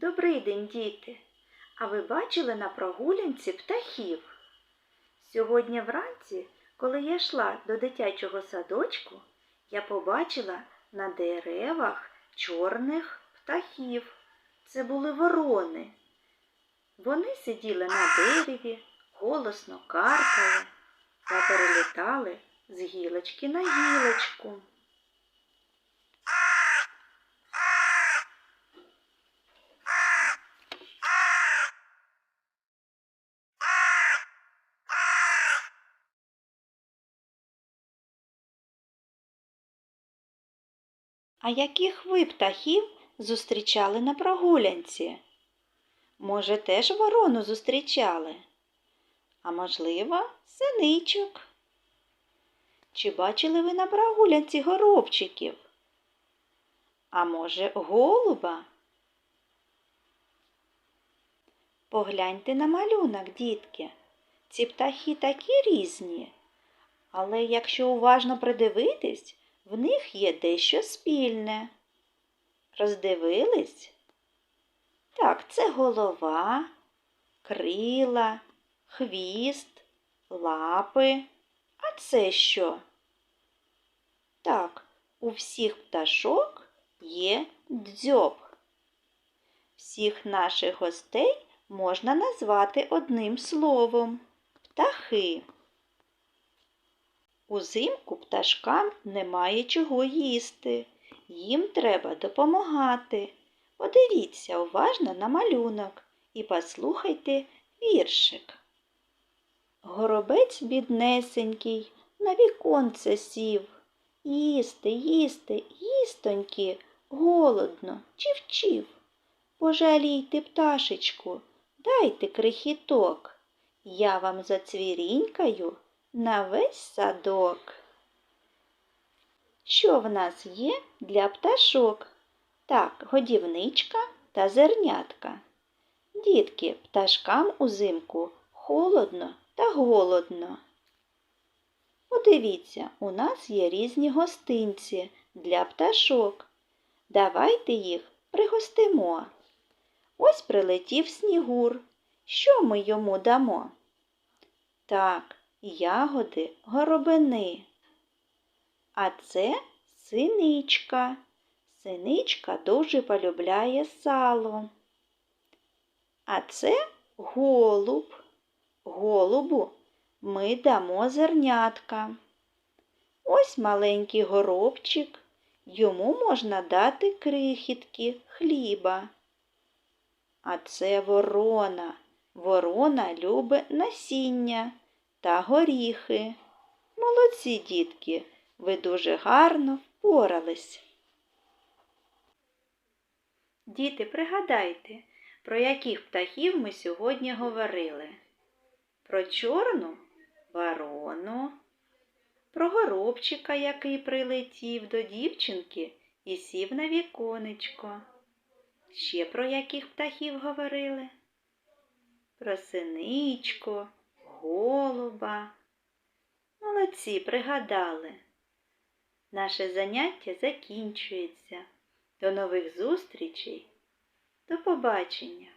Добрий день, діти! А ви бачили на прогулянці птахів? Сьогодні вранці, коли я йшла до дитячого садочку, я побачила на деревах чорних птахів. Це були ворони. Вони сиділи на дереві, голосно каркали та перелітали з гілочки на гілочку. А яких ви птахів зустрічали на прогулянці? Може, теж ворону зустрічали? А можливо, синичок? Чи бачили ви на прогулянці горобчиків? А може, голуба? Погляньте на малюнок, дітки. Ці птахи такі різні, але якщо уважно придивитись, в них є дещо спільне. Роздивились? Так, це голова, крила, хвіст, лапи. А це що? Так, у всіх пташок є дзьоб. Всіх наших гостей можна назвати одним словом птахи. Узимку пташкам немає чого їсти. Їм треба допомагати. Подивіться уважно на малюнок і послухайте віршик. Горобець біднесенький на віконце сів. Їсти, їсти, їстоньки, голодно, чів-чів. Пожалійте, пташечку, дайте крихіток. Я вам зацвірінькаю на весь садок. Що в нас є для пташок? Так, годівничка та зернятка. Дітки, пташкам узимку холодно та голодно. Подивіться, у нас є різні гостинці для пташок. Давайте їх пригостимо. Ось прилетів снігур. Що ми йому дамо? Так, ягоди горобини. А це синичка. Синичка дуже полюбляє сало. А це голуб. Голубу ми дамо зернятка. Ось маленький горобчик. Йому можна дати крихітки хліба. А це ворона. Ворона любить насіння та горіхи. Молодці, дітки, ви дуже гарно впорались. Діти, пригадайте, про яких птахів ми сьогодні говорили? Про чорну ворону, про горобчика, який прилетів до дівчинки і сів на віконечко. Ще про яких птахів говорили? Про синичку, голуба. Молодці, пригадали. Наше заняття закінчується. До нових зустрічей. До побачення!